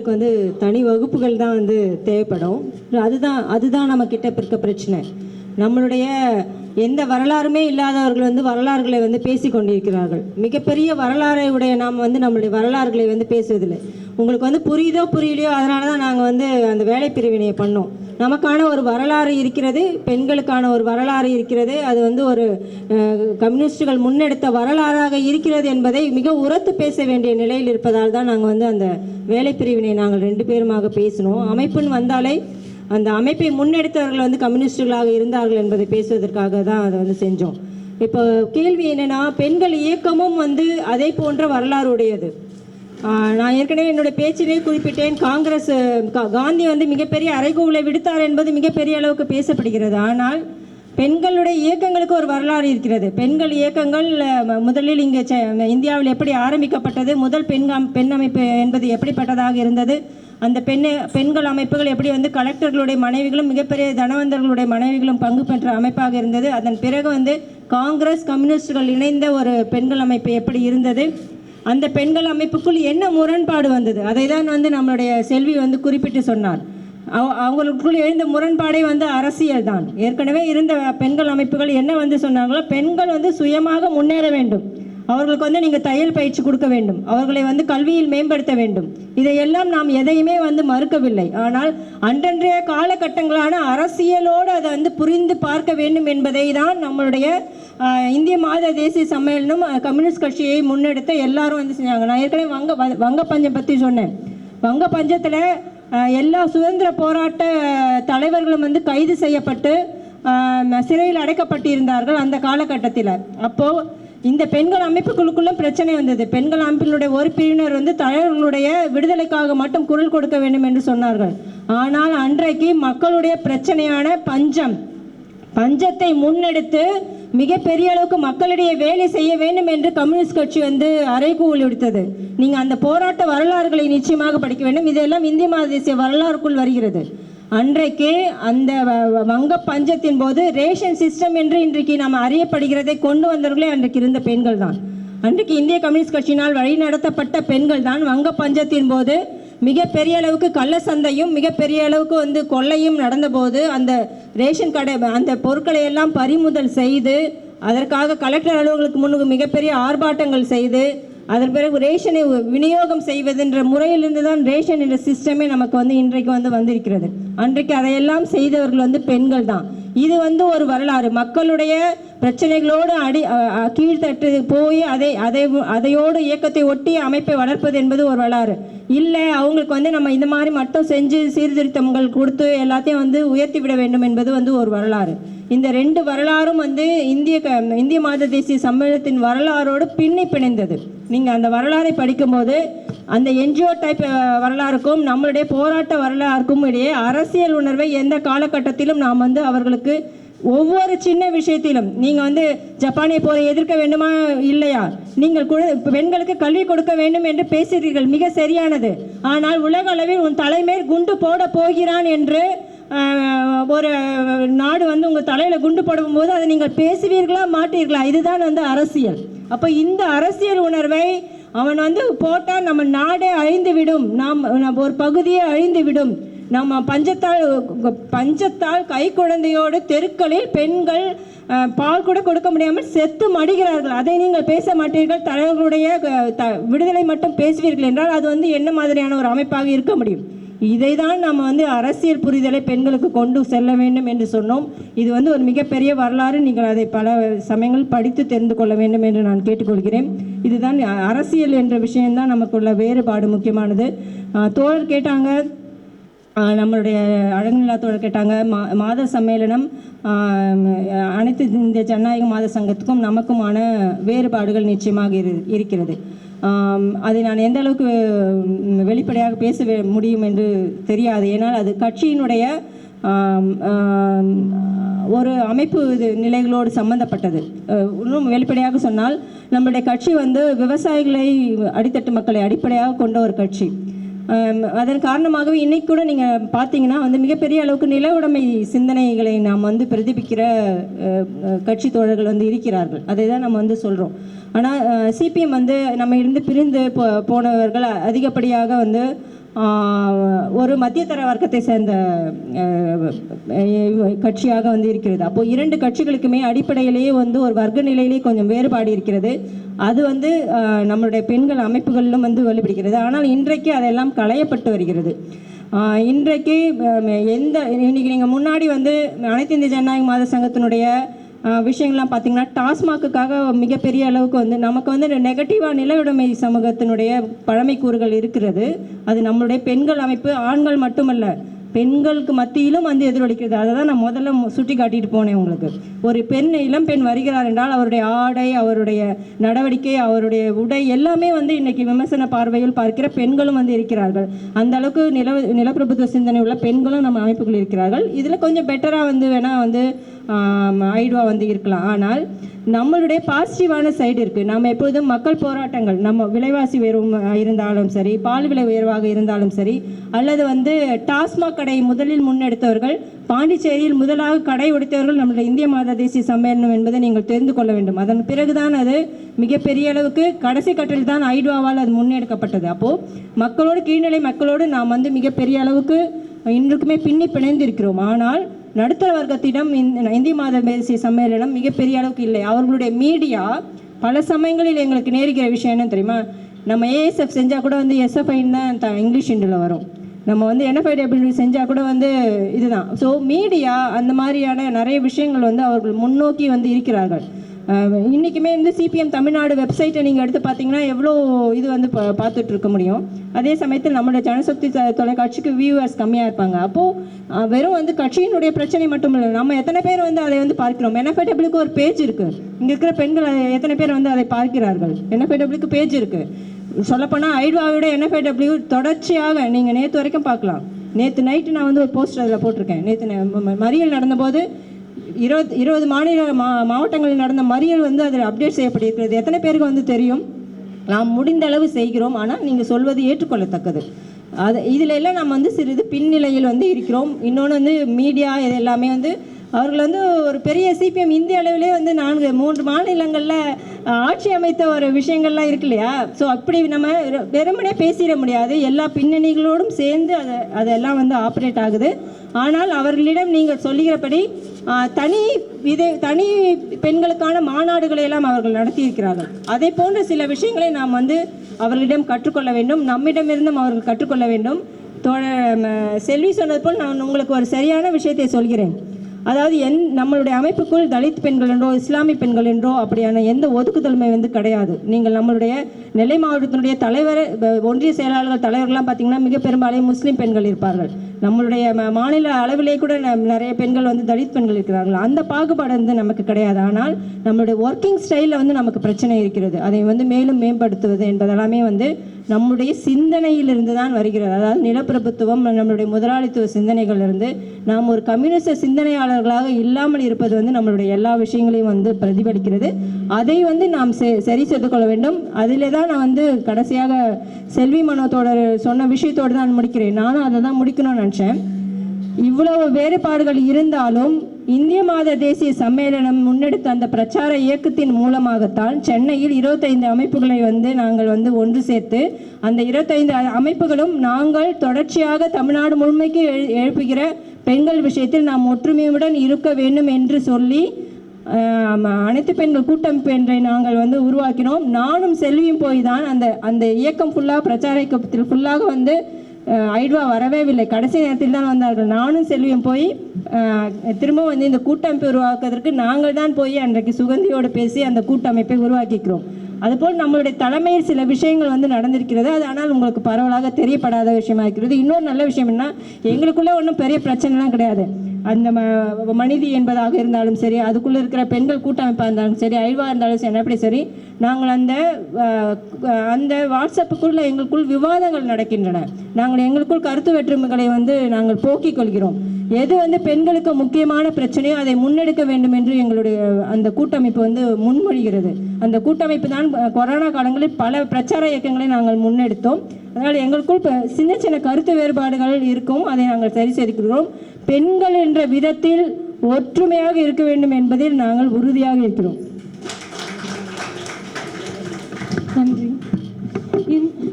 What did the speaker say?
இதுக்கு வந்து தனி வகுப்புகள் தான் வந்து தேவைப்படும். அதுதான் அதுதான் நம்ம கிட்ட இருக்க பிரச்சனை. நம்மளுடைய எந்த வரலாறுமே இல்லாதவர்கள் வந்து வரலாறுகளை வந்து பேசி கொண்டிருக்கிறார்கள். மிகப்பெரிய வரலாறை உடைய நாம் வந்து நம்மளுடைய வரலாறுகளை வந்து பேசுவதில்லை. உங்களுக்கு வந்து புரியுதோ புரியலையோ அதனால தான் நாங்கள் வந்து அந்த வேலை பிரிவினையை பண்ணோம். நமக்கான ஒரு வரலாறு இருக்கிறது பெண்களுக்கான ஒரு வரலாறு இருக்கிறது. அது வந்து ஒரு கம்யூனிஸ்டுகள் முன்னெடுத்த வரலாறாக இருக்கிறது என்பதை மிக உரத்து பேச வேண்டிய நிலையில் இருப்பதால் தான் நாங்கள் வந்து அந்த வேலை பிரிவினை நாங்கள் ரெண்டு பேருமாக பேசினோம். அமைப்புன்னு வந்தாலே அந்த அமைப்பை முன்னெடுத்தவர்கள் வந்து கம்யூனிஸ்டுகளாக இருந்தார்கள் என்பதை பேசுவதற்காக தான் அதை வந்து செஞ்சோம். இப்போ கேள்வி என்னென்னா பெண்கள் இயக்கமும் வந்து அதே போன்ற வரலாறு உடையது. நான் ஏற்கனவே என்னுடைய பேச்சிலே குறிப்பிட்டேன் காங்கிரஸ் கா- காந்தி வந்து மிகப்பெரிய அறைகூவலை விடுத்தார் என்பது மிகப்பெரிய அளவுக்கு பேசப்படுகிறது. ஆனால் பெண்களுடைய இயக்கங்களுக்கு ஒரு வரலாறு இருக்கிறது. பெண்கள் இயக்கங்கள் முதலில் இங்கே இந்தியாவில் எப்படி ஆரம்பிக்கப்பட்டது முதல் பெண் பெண் அமைப்பு என்பது எப்படிப்பட்டதாக இருந்தது அந்த பெண் பெண்கள் அமைப்புகள் எப்படி வந்து கலெக்டர்களுடைய மனைவிகளும் மிகப்பெரிய தனவந்தர்களுடைய மனைவிகளும் பங்கு பெற்ற அமைப்பாக இருந்தது. அதன் பிறகு வந்து காங்கிரஸ் கம்யூனிஸ்டுகள் இணைந்த ஒரு பெண்கள் அமைப்பு எப்படி இருந்தது அந்த பெண்கள் அமைப்புக்குள் என்ன முரண்பாடு வந்தது? அதை தான் வந்து நம்மளுடைய செல்வி வந்து குறிப்பிட்டு சொன்னார் அவ- அவங்களுக்குள் எழுந்த முரண்பாடே வந்து அரசியல் தான். ஏற்கனவே இருந்த பெண்கள் அமைப்புகள் என்ன வந்து சொன்னாங்களோ பெண்கள் வந்து சுயமாக முன்னேற வேண்டும். அவர்களுக்கு வந்து நீங்கள் தையல் பயிற்சி கொடுக்க வேண்டும். அவர்களை வந்து கல்வியில் மேம்படுத்த வேண்டும். இதையெல்லாம் நாம் எதையுமே வந்து மறுக்கவில்லை. ஆனால் அன்றன்றைய காலகட்டங்களான அரசியலோடு அதை வந்து புரிந்து பார்க்க வேண்டும் என்பதை தான் நம்மளுடைய இந்திய மாத தேசிய சம்மேளனம் கம்யூனிஸ்ட் கட்சியை முன்னெடுத்த எல்லாரும் வந்து செஞ்சாங்க. நான் ஏற்கனவே வங்க வ- வங்க பஞ்சம் பற்றி சொன்னேன். வங்க பஞ்சத்தில் எல்லா சுதந்திர போராட்ட தலைவர்களும் வந்து கைது செய்யப்பட்டு சிறையில் அடைக்கப்பட்டிருந்தார்கள் அந்த காலகட்டத்தில். அப்போது இந்த பெண்கள் அமைப்புகளுக்குள்ள பிரச்சனை வந்தது. பெண்கள் அமைப்பினுடைய ஒரு பிரிவினர் வந்து தலைவர்களுடைய விடுதலைக்காக மட்டும் குரல் கொடுக்க வேண்டும் என்று சொன்னார்கள். ஆனால் அன்றைக்கு மக்களுடைய பிரச்சனையான பஞ்சம் பஞ்சத்தை முன்னெடுத்து மிகப்பெரிய அளவுக்கு மக்களிடையே வேலை செய்ய வேண்டும் என்று கம்யூனிஸ்ட் கட்சி வந்து அறைகூவல் விடுத்தது நீங்கள் அந்த போராட்ட வரலாறுகளை நிச்சயமாக படிக்க வேண்டும். இதெல்லாம் இந்திய மாத தேசிய வரலாறுக்குள் வருகிறது. அன்றைக்கு அந்த வ- வ- வங்க பஞ்சத்தின் போது ரேஷன் சிஸ்டம் என்று இன்றைக்கு நாம் அறியப்படுகிறதை கொண்டு வந்தவர்களே அன்றைக்கு இருந்த பெண்கள் தான். அன்றைக்கு இந்திய கம்யூனிஸ்ட் கட்சியினால் வழிநடத்தப்பட்ட பெண்கள் தான். வங்க பஞ்சத்தின் போது மிகப்பெரிய அளவுக்கு கள்ள சந்தையும் மிகப்பெரிய அளவுக்கு வந்து கொள்ளையும் நடந்தபோது அந்த ரேஷன் கடை அந்த பொருட்களை எல்லாம் பறிமுதல் செய்து அதற்காக கலெக்டர் அலுவலகங்களுக்கு முன்னுக்கு மிகப்பெரிய ஆர்ப்பாட்டங்கள் செய்து அதன் பிறகு ரேஷனை விநியோகம் செய்வதென்ற முறையிலிருந்து தான் ரேஷன் என்ற சிஸ்டமே நமக்கு வந்து இன்றைக்கு வந்து வந்திருக்கிறது. அன்றைக்கு அதையெல்லாம் செய்தவர்கள் வந்து பெண்கள் தான் இது வந்து ஒரு வரலாறு. மக்களுடைய பிரச்சனைகளோடு அடி கீழ்த்தட்டு போய் அதை அதை அதையோடு இயக்கத்தை ஒட்டி அமைப்பை வளர்ப்பது என்பது ஒரு வரலாறு. இல்லை அவங்களுக்கு வந்து நம்ம இந்த மாதிரி மட்டும் செஞ்சு சீர்திருத்தங்கள் கொடுத்து எல்லாத்தையும் வந்து உயர்த்தி விட வேண்டும் என்பது வந்து ஒரு வரலாறு. இந்த ரெண்டு வரலாறும் வந்து இந்திய க இந்திய மாத தேசிய சம்மேளனத்தின் வரலாறோடு பின்னி பிணைந்தது. நீங்கள் அந்த வரலாறை படிக்கும்போது அந்த என்ஜிஓ டைப் வரலாறுக்கும் நம்மளுடைய போராட்ட வரலாறுக்கும் இடையே அரசியல் உணர்வை எந்த காலகட்டத்திலும் நாம் வந்து அவர்களுக்கு ஒவ்வொரு சின்ன விஷயத்திலும் நீங்கள் வந்து ஜப்பானிய போரை எதிர்க்க வேண்டுமா இல்லையா? நீங்கள் பெண்களுக்கு கல்வி கொடுக்க வேண்டும் என்று பேசுகிறீர்கள் மிக சரியானது. ஆனால் உலக அளவில் உன் தலைமையில் குண்டு போட போகிறான் என்று ஒரு நாடு வந்து உங்கள் தலையில் குண்டு போடும்போது அதை நீங்கள் பேசுவீர்களா மாட்டீர்களா? இதுதான் வந்து அரசியல். அப்போ இந்த அரசியல் உணர்வை அவன் வந்து போட்டால் நம்ம நாடே அழிந்து விடும். நாம் நம்ம ஒரு பகுதியே அழிந்து விடும். நம்ம பஞ்சத்தால் பஞ்சத்தால் கை குழந்தையோடு தெருக்களில் பெண்கள் பால் கூட கொடுக்க முடியாமல் செத்து மடிகிறார்கள். அதை நீங்கள் பேச மாட்டீர்கள். தலைவர்களுடைய த- விடுதலை மட்டும் பேசுவீர்கள் என்றால் அது வந்து என்ன மாதிரியான ஒரு அமைப்பாக இருக்க முடியும்? இதை தான் நம்ம வந்து அரசியல் புரிதலை பெண்களுக்கு கொண்டு செல்ல வேண்டும் என்று சொன்னோம். இது வந்து ஒரு மிகப்பெரிய வரலாறு. நீங்கள் அதை பல சமயங்கள் படித்து தெரிந்து கொள்ள வேண்டும் என்று நான் கேட்டுக்கொள்கிறேன். இதுதான் அரசியல் என்ற விஷயம்தான் நமக்குள்ள வேறுபாடு முக்கியமானது. தோழர் கேட்டாங்க. நம்மளுடைய அழகுநிலா தோழர் கேட்டாங்க. மா மாத சம்மேளனம் அனைத்து இந்த ஜனநாயக மாத சங்கத்துக்கும் நமக்குமான வேறுபாடுகள் நிச்சயமாக இரு இருக்கிறது. அதை நான் எந்த அளவுக்கு வெளிப்படையாக பேச வே- முடியும் என்று தெரியாது. ஏன்னால் அது கட்சியினுடைய ஒரு அமைப்பு இது நிலைகளோடு சம்பந்தப்பட்டது. இன்னும் வெளிப்படையாக சொன்னால் நம்மளுடைய கட்சி வந்து விவசாயிகளை அடித்தட்டு மக்களை அடிப்படையாக கொண்ட ஒரு கட்சி. அதன் காரணமாகவே இன்னைக்கு கூட நீங்கள் பார்த்தீங்கன்னா வந்து மிகப்பெரிய அளவுக்கு நில உடைமை சிந்தனைகளை நாம் வந்து பிரதிபிக்கிற கட்சி தோழர்கள் வந்து இருக்கிறார்கள். அதை தான் நம்ம வந்து சொல்கிறோம் ஆனால் சிபிஎம் வந்து நம்ம இருந்து பிரிந்து போ போனவர்கள் அதிகப்படியாக வந்து ஒரு மத்தியதர வர்க்கத்தை சேர்ந்த கட்சியாக வந்து இருக்கிறது. அப்போ இரண்டு கட்சிகளுக்குமே அடிப்படையிலேயே வந்து ஒரு வர்க்க நிலையிலேயே கொஞ்சம் வேறுபாடு இருக்கிறது. அது வந்து நம்மளுடைய பெண்கள் அமைப்புகளிலும் வந்து வெளிப்படுகிறது ஆனால் இன்றைக்கு அதெல்லாம் களையப்பட்டு வருகிறது. இன்றைக்கு எந்த இன்னைக்கு நீங்கள் முன்னாடி வந்து அனைத்து இந்திய ஜனநாயக மாத சங்கத்தினுடைய விஷயங்கள்லாம் பார்த்தீங்கன்னா டாஸ்மாக்குக்காக மிகப்பெரிய அளவுக்கு வந்து நமக்கு வந்து நெகட்டிவாக நிலவுடைமை சமூகத்தினுடைய பழமை கூறுகள் இருக்கிறது. அது நம்மளுடைய பெண்கள் அமைப்பு ஆண்கள் மட்டுமல்ல. பெண்களுக்கு மத்தியிலும் வந்து எதிரொலிக்கிறது. அதை தான் நான் முதல்ல மு- சுட்டி காட்டிட்டு போனேன் உங்களுக்கு. ஒரு பெண் இளம் பெண் வருகிறார் என்றால் அவருடைய ஆடை அவருடைய நடவடிக்கை அவருடைய உடை எல்லாமே வந்து இன்னைக்கு விமர்சன பார்வையில் பார்க்கிற பெண்களும் வந்து இருக்கிறார்கள். அந்த அளவுக்கு நில நிலப்பிரபுத்துவ சிந்தனை உள்ள பெண்களும் நம்ம அமைப்புகள் இருக்கிறார்கள். இதில் கொஞ்சம் பெட்டராக வந்து வேணால் வந்து ஐடுவா வந்து இருக்கலாம். ஆனால் நம்மளுடைய பாசிட்டிவான சைடு இருக்குது நம்ம எப்பொழுதும் மக்கள் போராட்டங்கள் நம்ம விலைவாசி உயர்வும் இருந்தாலும் சரி பால் விலை உயர்வாக இருந்தாலும் சரி அல்லது வந்து டாஸ்மாக் கடை முதலில் முன்னெடுத்தவர்கள் பாண்டிச்சேரியில் முதலாக கடை உடைத்தவர்கள் நம்மளுடைய இந்திய மாத தேசிய சம்மேளனம் என்பதை நீங்கள் தெரிந்து கொள்ள வேண்டும். அதன் பிறகுதான் அது மிகப்பெரிய அளவுக்கு கடைசி கட்டத்தில் தான் ஐடுவாவால் அது முன்னெடுக்கப்பட்டது. அப்போது மக்களோடு கீழ்நிலை மக்களோடு நாம் வந்து மிகப்பெரிய அளவுக்கு இன்றுக்குமே பின்னி பிணைந்திருக்கிறோம். ஆனால் நடுத்தர வர்க்கத்திடம் இந்த மாத பேசிய சம்மேளனம் மிகப்பெரிய அளவுக்கு இல்லை. அவர்களுடைய மீடியா பல சமயங்களில் எங்களுக்கு நேருகிற விஷயம் என்னன்னு தெரியுமா? நம்ம ஏஎஸ்எஃப் செஞ்சால் கூட வந்து எஸ்எஃப்ஐன்னு தான் த இங்கிலீஷ் இண்டில் வரும். நம்ம வந்து என்எஃப்ஐடபிள்யூ செஞ்சால் கூட வந்து இதுதான். ஸோ மீடியா அந்த மாதிரியான நிறைய விஷயங்கள் வந்து அவர்கள் முன்னோக்கி வந்து இருக்கிறார்கள். இன்றைக்குமே வந்து சிபிஎம் தமிழ்நாடு வெப்சைட்டை நீங்கள் எடுத்து பார்த்தீங்கன்னா எவ்வளோ இது வந்து பா பார்த்துட்டு இருக்க முடியும். அதே சமயத்தில் நம்மளோட ஜனசக்தி தொலைக்காட்சிக்கு வியூவர்ஸ் கம்மியாக இருப்பாங்க. அப்போது வெறும் வந்து கட்சியினுடைய பிரச்சனை மட்டும் இல்லை நம்ம எத்தனை பேர் வந்து அதை வந்து பார்க்கிறோம்? என்எஃப்ஐடபிள்யூக்கு ஒரு பேஜ் இருக்குது இங்கே இருக்கிற பெண்கள் எத்தனை பேர் வந்து அதை பார்க்கிறார்கள்? என்எஃப்ஐடபிள்யூக்கு பேஜ் இருக்குது சொல்லப்போனால் ஐடுவாவோட என்எஃப்ஐடபிள்யூ தொடர்ச்சியாக நீங்கள் நேற்று வரைக்கும் பார்க்கலாம். நேற்று நைட்டு நான் வந்து ஒரு போஸ்டர் அதில் போட்டிருக்கேன். நேற்று மறியல் நடந்தபோது இருபது இருபது மாநில மா மாவட்டங்களில் நடந்த மறியல் வந்து அதில் அப்டேட் செய்யப்பட்டிருக்கிறது. எத்தனை பேருக்கு வந்து தெரியும்? நாம் முடிந்த அளவு செய்கிறோம். ஆனால் நீங்கள் சொல்வது ஏற்றுக்கொள்ளத்தக்கது. அது இதில் எல்லாம் நம்ம வந்து சிறிது பின்னிலையில் வந்து இருக்கிறோம். இன்னொன்று வந்து மீடியா இது எல்லாமே வந்து அவர்கள் வந்து ஒரு பெரிய சிபிஎம் இந்திய அளவிலே வந்து நான்கு மூன்று மாநிலங்களில் ஆட்சி அமைத்த ஒரு விஷயங்கள்லாம் இருக்கு இல்லையா? ஸோ அப்படி நம்ம வெறுமனே பேசிட முடியாது. எல்லா பின்னணிகளோடும் சேர்ந்து அதை அதெல்லாம் வந்து ஆப்ரேட் ஆகுது. ஆனால் அவர்களிடம் நீங்கள் சொல்லுகிறபடி தனி விதை தனி பெண்களுக்கான மாநாடுகளை எல்லாம் அவர்கள் நடத்தியிருக்கிறார்கள். அதே போன்ற சில விஷயங்களை நாம் வந்து அவர்களிடம் கற்றுக்கொள்ள வேண்டும். நம்மிடமிருந்தும் அவர்கள் கற்றுக்கொள்ள வேண்டும். தோழ செல்வி சொன்னது போல் நான் உங்களுக்கு ஒரு சரியான விஷயத்தை சொல்கிறேன். அதாவது என் நம்மளுடைய அமைப்புக்குள் தலித் பெண்கள் என்றோ இஸ்லாமிய பெண்கள் என்றோ அப்படியான எந்த ஒதுக்குதலுமே வந்து கிடையாது. நீங்கள் நம்மளுடைய நெல்லை மாவட்டத்தினுடைய தலைவர் ஒன்றிய செயலாளர்கள் தலைவர்கள்லாம் பார்த்தீங்கன்னா மிக பெரும்பாலும் முஸ்லீம் பெண்கள் இருப்பார்கள். நம்மளுடைய மாநில அளவிலே கூட ந- நிறைய பெண்கள் வந்து தலித் பெண்கள் இருக்கிறார்கள். அந்த பாகுபாடு வந்து நமக்கு கிடையாது. ஆனால் நம்மளுடைய ஒர்க்கிங் ஸ்டைலில் வந்து நமக்கு பிரச்சனை இருக்கிறது. அதை வந்து மேலும் மேம்படுத்துவது என்பதெல்லாமே வந்து நம்முடைய சிந்தனையிலிருந்து தான் வருகிறது. அதாவது நிலப்பிரபுத்துவம் நம்மளுடைய முதலாளித்துவ சிந்தனைகளிலிருந்து நாம் ஒரு கம்யூனிஸ்ட சிந்தனையாளர்களாக இல்லாமல் இருப்பது வந்து நம்மளுடைய எல்லா விஷயங்களையும் வந்து பிரதிபலிக்கிறது. அதை வந்து நாம் செ- சரி செய்து கொள்ள வேண்டும். அதிலே தான் நான் வந்து கடைசியாக செல்வி மனோத்தோட சொன்ன விஷயத்தோடு தான் முடிக்கிறேன். நானும் அதை தான் முடிக்கணும்னு நினச்சேன். இவ்வளவு வேறுபாடுகள் இருந்தாலும் இந்திய மாத தேசிய சம்மேளனம் முன்னெடுத்த அந்த பிரச்சார இயக்கத்தின் மூலமாகத்தான் சென்னையில் இருபத்தைந்து அமைப்புகளை வந்து நாங்கள் வந்து ஒன்று சேர்த்து அந்த இருபத்தைந்து அமைப்புகளும் நாங்கள் தொடர்ச்சியாக தமிழ்நாடு முழுமைக்கு எழு- எழுப்புகிற பெண்கள் விஷயத்தில் நாம் ஒற்றுமையுடன் இருக்க வேண்டும் என்று சொல்லி அனைத்து பெண்கள் கூட்டமைப்பு என்றை நாங்கள் வந்து உருவாக்கினோம். நானும் செல்வியும் போய் தான் அந்த அந்த இயக்கம் ஃபுல்லாக பிரச்சார இயக்கத்தில் ஃபுல்லாக வந்து ஐட்வா வரவே இல்லை கடைசி நேரத்தில் தான் வந்தார்கள். நானும் செல்வியும் போய் திரும்ப வந்து இந்த கூட்டமைப்பை உருவாக்குவதற்கு நாங்கள் தான் போய் அன்றைக்கு சுகந்தியோடு பேசி அந்த கூட்டமைப்பை உருவாக்கிக்கிறோம். அதுபோல் நம்மளுடைய தலைமையில் சில விஷயங்கள் வந்து நடந்திருக்கிறது. அது ஆனால் உங்களுக்கு பரவலாக தெரியப்படாத விஷயமா இருக்கிறது. இன்னொரு நல்ல விஷயம் என்ன எங்களுக்குள்ளே ஒன்றும் பெரிய பிரச்சனைலாம் கிடையாது. அந்த ம- மனிதி என்பதாக இருந்தாலும் சரி அதுக்குள்ளே இருக்கிற பெண்கள் கூட்டமைப்பாக இருந்தாலும் சரி அழிவாக இருந்தாலும் சரி எப்படி சரி நாங்கள் அந்த அந்த வாட்ஸ்அப்புக்குள்ள எங்களுக்குள் விவாதங்கள் நடக்கின்றன. நாங்கள் எங்களுக்குள் கருத்து வேற்றுமைகளை வந்து நாங்கள் போக்கிக் கொள்கிறோம். எது வந்து பெண்களுக்கு முக்கியமான பிரச்சனையோ அதை முன்னெடுக்க வேண்டும் என்று எங்களுடைய அந்த கூட்டமைப்பு வந்து முன்மொழிகிறது. அந்த கூட்டமைப்பு தான் கொரோனா காலங்களில் பல பிரச்சார இயக்கங்களை நாங்கள் முன்னெடுத்தோம். அதனால் எங்களுக்குள் இப்போ சின்ன சின்ன கருத்து வேறுபாடுகள் இருக்கும். அதை நாங்கள் சரி செய்திருக்கிறோம் பெண்கள் என்ற விதத்தில் ஒற்றுமையாக இருக்க வேண்டும் என்பதில் நாங்கள் உறுதியாக இருக்கிறோம்.